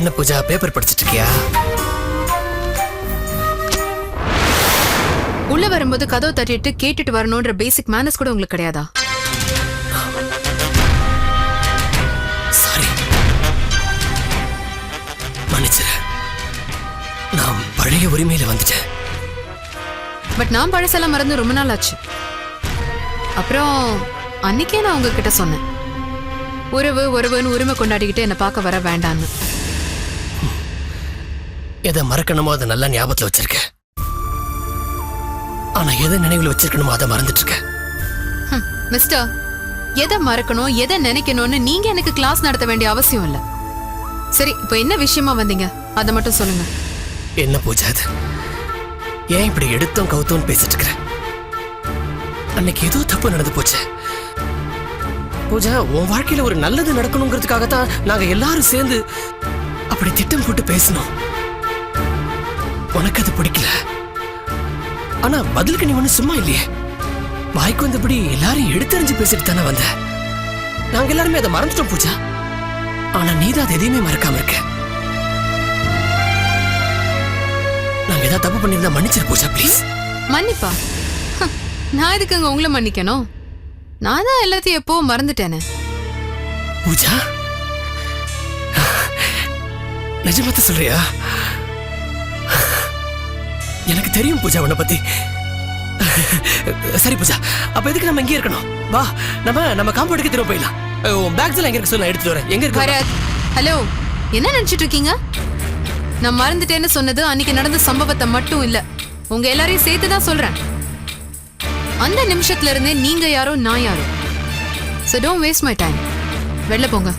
என்ன பூஜா பேப்பர் படிச்சிட்டு இருக்கியா உள்ள வரும்போது கதவு தட்டிட்டு கேட்டுட்டு வரணும்ன்ற பேசிக் மேனஸ் கூட உங்களுக்கு கிடையாதா? சாரி மன்னிச்சிரு. நான் பழைய உரிமையில வந்துட்டேன். பட் நான் பழசெல்லாம் மறந்து ரொம்ப நாள் ஆச்சு. அப்புறம் அன்னைக்கே நான் உங்ககிட்ட சொன்னேன். உறவு உறவுன்னு உரிமை கொண்டாடிக்கிட்டு என்னை பார்க்க வர வேண்டான்னு. எதை மறக்கணுமோ அதை நல்லா ஞாபகத்துல வச்சிருக்கேன் ஆனா எதை நினைவுல வச்சிருக்கணுமோ அதை மறந்துட்டு இருக்கேன் ஹம், மிஸ்டர் எதை மறக்கணும் எதை நினைக்கணும்னு நீங்க எனக்கு கிளாஸ் நடத்த வேண்டிய அவசியம் இல்ல. சரி இப்போ என்ன விஷயமா வந்தீங்க? அதை மட்டும் சொல்லுங்க. என்ன பூஜா அது? ஏன் இப்படி எடுத்தோம் கவுத்தோம் பேசிட்டு இருக்கிற அன்னைக்கு ஏதோ தப்பு நடந்து போச்சு. பூஜா உன் வாழ்க்கையில ஒரு நல்லது நடக்கணுங்கிறதுக்காகத்தான் நாங்க எல்லாரும் சேர்ந்து அப்படி திட்டம் போட்டு பேசணும் உனக்கு அது பிடிக்கல. ஆனா பதிலுக்கு நீ ஒண்ணு சும்மா இல்லையே. வாய்க்கு வந்தபடி எல்லாரும் எடுத்தறிஞ்சு பேசிட்டு தானே வந்த. நாங்க எல்லாருமே அதை மறந்துட்டோம் பூஜா. ஆனா நீதான் அதை எதையுமே மறக்காம இருக்க. நாங்க ஏதாவது தப்பு பண்ணியிருந்தா மன்னிச்சிரு பூஜா ப்ளீஸ் மன்னிப்பா? நான் எதுக்குங்க உங்களை மன்னிக்கணும்? நான் தான் எல்லாத்தையும் எப்போ மறந்துட்டேனே. பூஜா? நிஜமாத்த சொல்றியா? எனக்கு தெரியும் பூஜா உன்னை பத்தி. சரி பூஜா அப்ப எதுக்கு நம்ம இங்கே இருக்கணும்? வா நம்ம நம்ம காம்பவுண்டுக்கு திரும்ப போயிடலாம். உன் பேக்ஸ் எல்லாம் எங்க இருக்கு சொல்லு நான் எடுத்துட்டு வரேன். எங்க இருக்கு ஹலோ என்ன நினைச்சிட்டு இருக்கீங்க? நான் மறந்துட்டேன்னு சொன்னது அன்னைக்கு நடந்த சம்பவத்தை மட்டும் இல்ல. உங்க எல்லாரையும் சேர்த்து தான் சொல்றேன். அந்த நிமிஷத்துல இருந்தே நீங்க யாரோ நான் யாரோ. So don't waste my time வெளில போங்க.